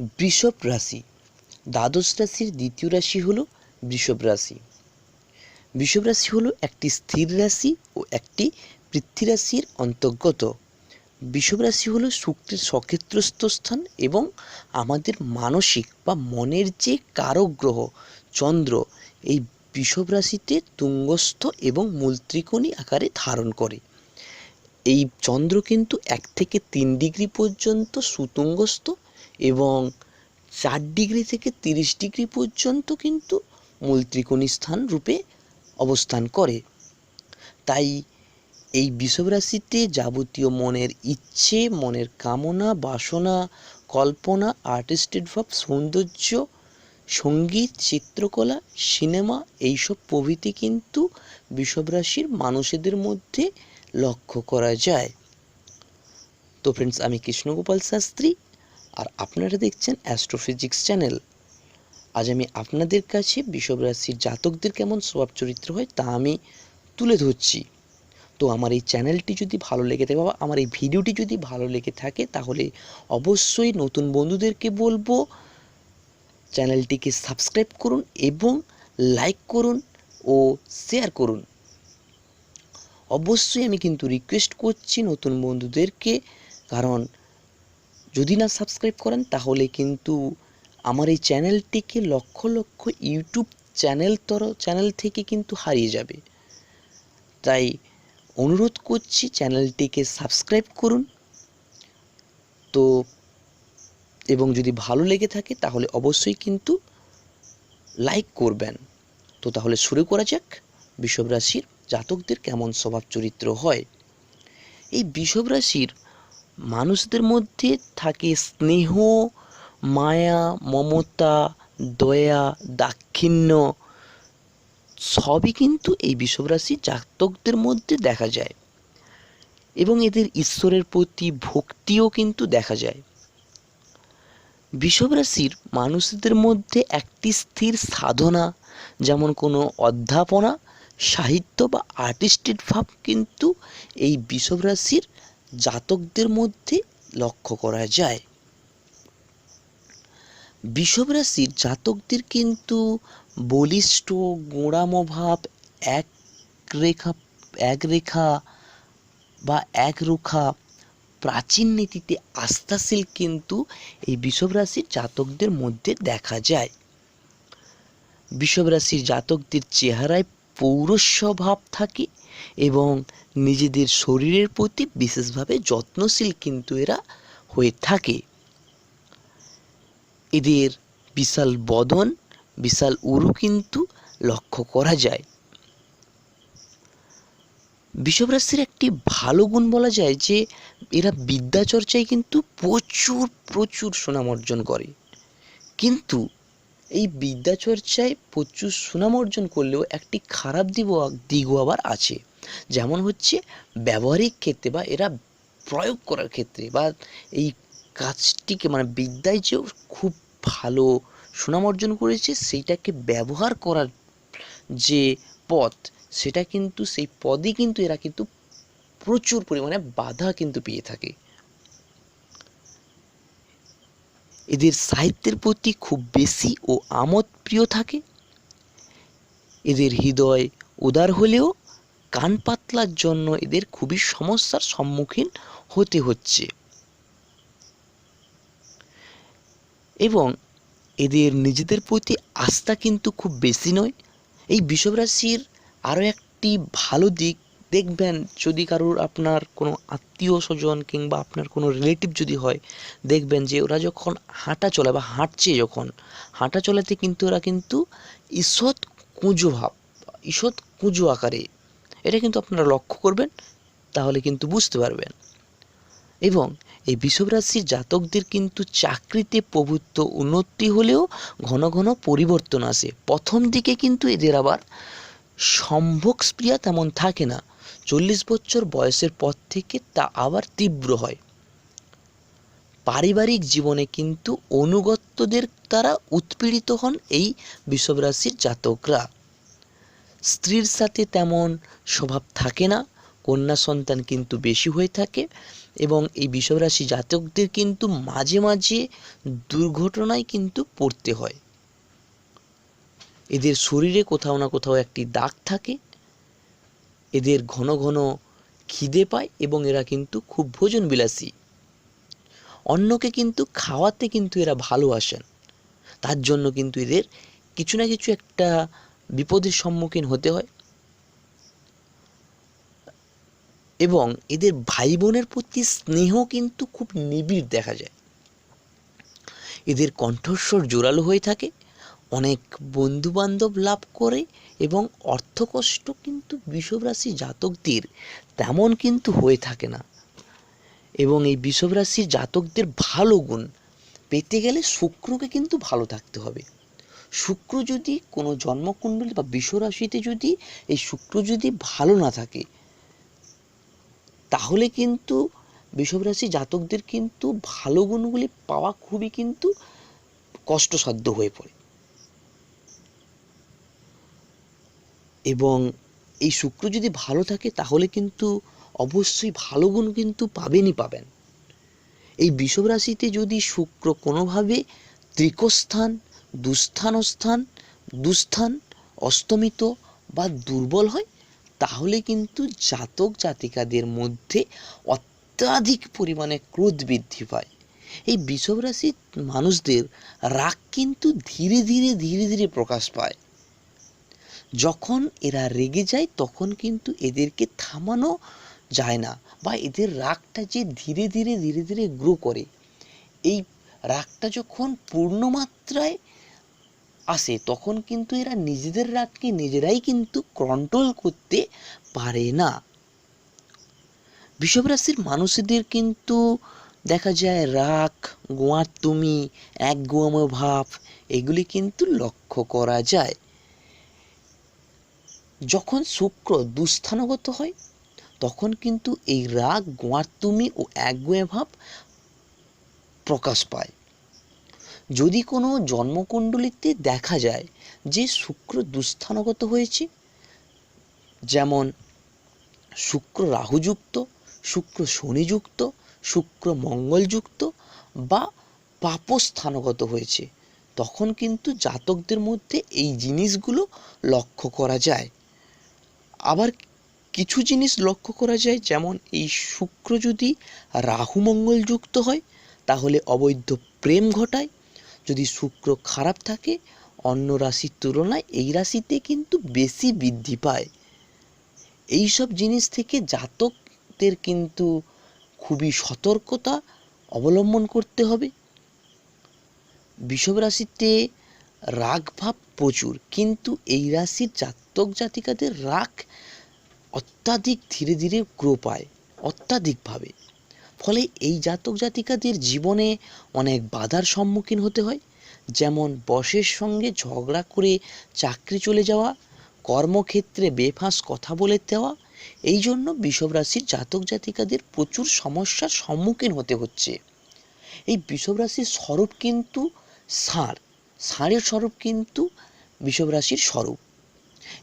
বৃষভ রাশি। দ্বাদশ রাশির দ্বিতীয় রাশি হলো বৃষভ রাশি। বৃষভ রাশি হলো একটি স্থির রাশি ও একটি পৃথ্বী রাশির অন্তর্গত। বৃষভ রাশি হলো শুক্রের সক্ষেত্রস্থ স্থান এবং আমাদের মানসিক বা মনের যে কারক গ্রহ, চন্দ্র, এই বৃষভ রাশিতে তুঙ্গস্থ এবং মূলত্রিকোণী আকারে ধারণ করে। এই চন্দ্র কিন্তু এক থেকে তিন ডিগ্রি পর্যন্ত সুতুঙ্গস্থ এবং চার ডিগ্রি থেকে তিরিশ ডিগ্রি পর্যন্ত কিন্তু মূল ত্রিকোণী স্থান রূপে অবস্থান করে। তাই এই বিষব রাশিতে যাবতীয় মনের ইচ্ছে, মনের কামনা, বাসনা, কল্পনা আর্টিস্টেড ভাব, সৌন্দর্য, সংগীত, চিত্রকলা, সিনেমা, এইসব প্রভৃতি কিন্তু বিষব রাশির মানুষদের মধ্যে লক্ষ্য করা যায়। তো ফ্রেন্ডস আমি কৃষ্ণগোপাল শাস্ত্রী। আর আপনারা দেখছেন অ্যাস্ট্রোফিজিক্স চ্যানেল আজ আমি আপনাদের কাছে বিষব রাশির জাতকদের কেমন স্বভাব চরিত্র হয় তা আমি তুলে ধরছি। তো আমার এই চ্যানেলটি যদি ভালো লেগে থাকে বা আমার এই ভিডিওটি যদি ভালো লেগে থাকে তাহলে অবশ্যই নতুন বন্ধুদেরকে বলব, চ্যানেলটিকে সাবস্ক্রাইব করুন এবং লাইক করুন ও শেয়ার করুন। অবশ্যই আমি কিন্তু রিকোয়েস্ট করছি নতুন বন্ধুদেরকে, কারণ যদি না সাবস্ক্রাইব করেন, তাহলে কিন্তু আমার এই চ্যানেলটিকে লক্ষ লক্ষ ইউটিউব চ্যানেল তর, চ্যানেল থেকে কিন্তু হারিয়ে যাবে। তাই অনুরোধ করছি চ্যানেলটিকে সাবস্ক্রাইব করুন। তো, এবং যদি ভালো লেগে থাকে, তাহলে অবশ্যই কিন্তু লাইক করবেন। তো তাহলে শুরু করা যাক। বিষব রাশির জাতকদের কেমন স্বভাব চরিত্র হয়? এই বিষব রাশির মানুষদের মধ্যে থাকে স্নেহ, মায়া, মমতা, দয়া, দাক্ষিণ্য। সবই কিন্তু এই বিষব রাশির জাতকদের মধ্যে দেখা যায়। এবং এদের ঈশ্বরের প্রতি ভক্তিও কিন্তু দেখা যায়। বিষব রাশির মানুষদের মধ্যে একটি স্থির সাধনা, যেমন কোনো অধ্যাপনা, সাহিত্য বা আর্টিস্টেড ভাব কিন্তু এই বিষব রাশির জাতকদের মধ্যে লক্ষ্য করা যায়। বিষব রাশির জাতকদের কিন্তু বলিষ্ঠ গোঁড়ামো ভাব এক রেখা এক রেখা বা এক রুখা প্রাচীন নীতিতে আস্থাশীল কিন্তু এই বিষব রাশির জাতকদের মধ্যে দেখা যায়। বিষব রাশির জাতকদের চেহারায় পৌরস্বভাব থাকে এবং নিজেদের শরীরের প্রতি বিশেষভাবে যত্নশীল কিন্তু এরা হয়ে থাকে। এদের বিশাল বদন, বিশাল উরু কিন্তু লক্ষ্য করা যায়। বিষব রাশির একটি ভালো গুণ বলা যায় যে, এরা বিদ্যা চর্চায় কিন্তু প্রচুর প্রচুর সুনাম অর্জন করে। কিন্তু এই বিদ্যা চর্চায় প্রচুর সুনাম অর্জন করলেও একটি খারাপ দিকও দিকও আবার আছে। যেমন হচ্ছে ব্যবহারিক ক্ষেত্রে বা এরা প্রয়োগ করার ক্ষেত্রে বা এই কাজটিকে মানে বিদ্যায় যে খুব ভালো সুনাম অর্জন করেছে, সেইটাকে ব্যবহার করার যে পথ, সেটা কিন্তু সেই পদে কিন্তু এরা কিন্তু প্রচুর পরিমাণে বাধা কিন্তু পেয়ে থাকে। এদের সাহিত্যের প্রতি খুব বেশি ও আমোদ প্রিয় থাকে। এদের হৃদয় উদার হলেও কান পাতলার জন্য এদের খুবই সমস্যার সম্মুখীন হতে হচ্ছে। এবং এদের নিজেদের প্রতি আস্থা কিন্তু খুব বেশি নয়। এই বিষব রাশির আরও একটি ভালো দিক দেখবেন, যদি কারোর আপনার কোনো আত্মীয় স্বজন কিংবা আপনার কোনো রিলেটিভ যদি হয়, দেখবেন যে ওরা যখন হাঁটা চলে বা হাঁটছে যখন, হাঁটা চলাতে কিন্তু ওরা কিন্তু ঈষৎ কুঁজো ভাব, ঈষৎ কুঁজো আকারে এটা কিন্তু আপনারা লক্ষ্য করবেন, তাহলে কিন্তু বুঝতে পারবেন। এবং এই বিষব রাশির জাতকদের কিন্তু চাকরিতে প্রভুত্ব উন্নতি হলেও ঘন ঘন পরিবর্তন আসে। প্রথম দিকে কিন্তু এদের আবার সম্ভোগ স্প্রিয়া তেমন থাকে না। চল্লিশ বছর বয়সের পর থেকে তা আবার তীব্র হয়। পারিবারিক জীবনে কিন্তু অনুগত্যদের দ্বারা উৎপীড়িত হন এই বিষব রাশির জাতকরা। স্ত্রীর সাথে তেমন স্বভাব থাকে না, কন্যা সন্তান কিন্তু বেশি হয়ে থাকে এবং এই বিষব রাশি জাতকদের কিন্তু মাঝে মাঝে দুর্ঘটনায় কিন্তু পড়তে হয়। এদের শরীরে কোথাও না কোথাও একটি দাগ থাকে, এদের ঘন ঘন খিদে পায় এবং এরা কিন্তু খুব ভোজন বিলাসী অন্যকে কিন্তু খাওয়াতে কিন্তু এরা ভালোবাসেন তার জন্য কিন্তু এদের কিছু না কিছু একটা বিপদের সম্মুখীন হতে হয়। এবং এদের ভাই বোনের প্রতি স্নেহ কিন্তু খুব নিবিড় দেখা যায়। এদের কণ্ঠস্বর জোরালো হয়ে থাকে, অনেক বন্ধু বান্ধব লাভ করে এবং অর্থকষ্ট কিন্তু বিষব রাশি জাতকদের তেমন কিন্তু হয়ে থাকে না। এবং এই বিষব রাশির জাতকদের ভালো গুণ, পেতে গেলে শুক্রকে কিন্তু ভালো থাকতে হবে। শুক্র যদি কোনো জন্মকুণ্ডলী বা বিষ রাশিতে যদি এই শুক্র যদি ভালো না থাকে, তাহলে কিন্তু বিষব রাশি জাতকদের কিন্তু ভালো গুণগুলি পাওয়া খুবই কিন্তু কষ্টসাধ্য হয়ে পড়ে। এবং এই শুক্র যদি ভালো থাকে, তাহলে কিন্তু অবশ্যই ভালো গুণ কিন্তু পাবেনই পাবেন। এই বিষব রাশিতে যদি শুক্র কোনোভাবে ত্রিকস্থান দুস্থানস্থান, দুস্থান, অস্তমিত বা দুর্বল হয়, তাহলে কিন্তু জাতক জাতিকাদের মধ্যে অত্যাধিক পরিমাণে ক্রোধ বৃদ্ধি পায়। এই বিষব রাশির মানুষদের রাগ কিন্তু ধীরে ধীরে ধীরে ধীরে প্রকাশ পায়। যখন এরা রেগে যায়, তখন কিন্তু এদেরকে থামানো যায় না বা এদের রাগটা যে ধীরে ধীরে ধীরে ধীরে গ্রো করে। এই রাগটা যখন পূর্ণমাত্রায় আসে, তখন কিন্তু এরা নিজেদের রাগকে নিজেরাই কিন্তু কন্ট্রোল করতে পারে না। বিষব রাশির মানুষদের কিন্তু দেখা যায় রাগ, গোয়ার তুমি, এক ভাব, এগুলি কিন্তু লক্ষ্য করা যায়। যখন শুক্র দুস্থানগত হয়, তখন কিন্তু এই রাগ গোয়ার্তুমি ও একগুয়ে ভাব প্রকাশ পায়। যদি কোনো জন্মকুণ্ডলিতে দেখা যায় যে শুক্র দুস্থানগত হয়েছে, যেমন শুক্র রাহুযুক্ত, শুক্র শনিযুক্ত, শুক্র মঙ্গলযুক্ত বা পাপস্থানগত হয়েছে, তখন কিন্তু জাতকদের মধ্যে এই জিনিসগুলো লক্ষ্য করা যায়। আবার কিছু জিনিস লক্ষ্য করা যায়, যেমন এই শুক্র যদি রাহু মঙ্গল যুক্ত হয়, তাহলে অবৈধ প্রেম ঘটায় যদি শুক্র খারাপ থাকে, অন্য রাশির তুলনায় এই রাশিতে কিন্তু বেশি বৃদ্ধি পায়। এই সব জিনিস থেকে জাতকদের কিন্তু খুবই সতর্কতা অবলম্বন করতে হবে। বিষব রাশিতে রাগ ভাব প্রচুর, কিন্তু এই রাশির জাতক জাতিকাদের রাগ অত্যাধিক ধীরে ধীরে গ্রো পায়, অত্যাধিকভাবে। ফলে এই জাতক জাতিকাদের জীবনে অনেক বাধার সম্মুখীন হতে হয়। যেমন বসের সঙ্গে ঝগড়া করে চাকরি চলে যাওয়া, কর্মক্ষেত্রে বেফাঁস কথা বলে দেওয়া, এই জন্য বিষব রাশির জাতক জাতিকাদের প্রচুর সমস্যার সম্মুখীন হতে হচ্ছে। এই বিষব রাশির স্বরূপ কিন্তু ষাঁড়, ষাঁড়ের স্বরূপ কিন্তু বিষব রাশির স্বরূপ।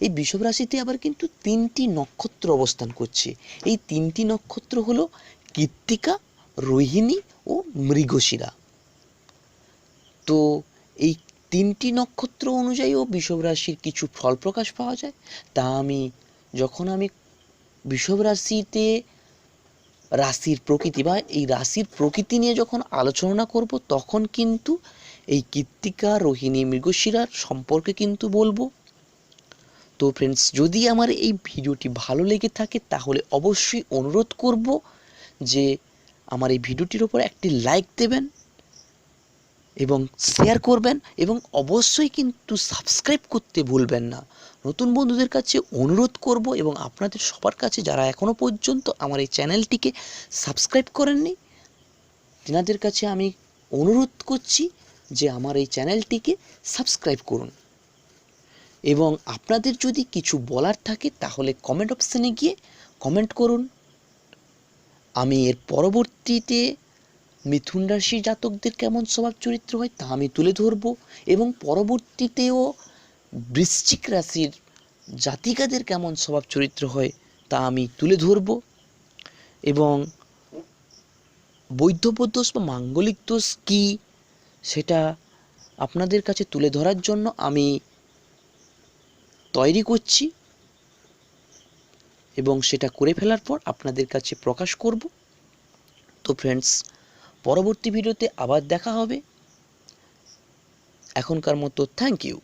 এই বিষব রাশিতে আবার কিন্তু তিনটি নক্ষত্র অবস্থান করছে। এই তিনটি নক্ষত্র হলো কৃত্তিকা রোহিণী ও মৃগশিরা। তো এই তিনটি নক্ষত্র অনুযায়ীও বিষব রাশির কিছু ফল প্রকাশ পাওয়া যায়? তা আমি, যখন আমি বিষব রাশিতে রাশির প্রকৃতি বা এই রাশির প্রকৃতি নিয়ে যখন আলোচনা করব, তখন কিন্তু এই কৃত্তিকা রোহিণী, মৃগশিরার সম্পর্কে কিন্তু বলব। তো ফ্রেন্ডস যদি আমার এই ভিডিওটি ভালো লেগে থাকে, তাহলে অবশ্যই অনুরোধ করব যে আমার এই ভিডিওটির ওপর একটি লাইক দেবেন এবং শেয়ার করবেন এবং অবশ্যই কিন্তু সাবস্ক্রাইব করতে ভুলবেন না। নতুন বন্ধুদের কাছে অনুরোধ করব এবং আপনাদের সবার কাছে যারা এখনও পর্যন্ত আমার এই চ্যানেলটিকে সাবস্ক্রাইব করেননি, তেনাদের কাছে আমি অনুরোধ করছি যে আমার এই চ্যানেলটিকে সাবস্ক্রাইব করুন। এবং আপনাদের যদি কিছু বলার থাকে তাহলে কমেন্ট অপশানে গিয়ে কমেন্ট করুন। আমি এর পরবর্তীতে মিথুন রাশির জাতকদের কেমন স্বভাব চরিত্র হয় তা আমি তুলে ধরব এবং পরবর্তীতেও বৃশ্চিক রাশির জাতিকাদের কেমন স্বভাব চরিত্র হয় তা আমি তুলে ধরব এবং বৈধব্য দোষ বা মাঙ্গলিক দোষ কী সেটা আপনাদের কাছে তুলে ধরার জন্য আমি তৈরি করছি। এবং সেটা করে ফেলার পর আপনাদের কাছে প্রকাশ করব। তো ফ্রেন্ডস পরবর্তী ভিডিওতে আবার দেখা হবে। এখনকার মতো থ্যাংক ইউ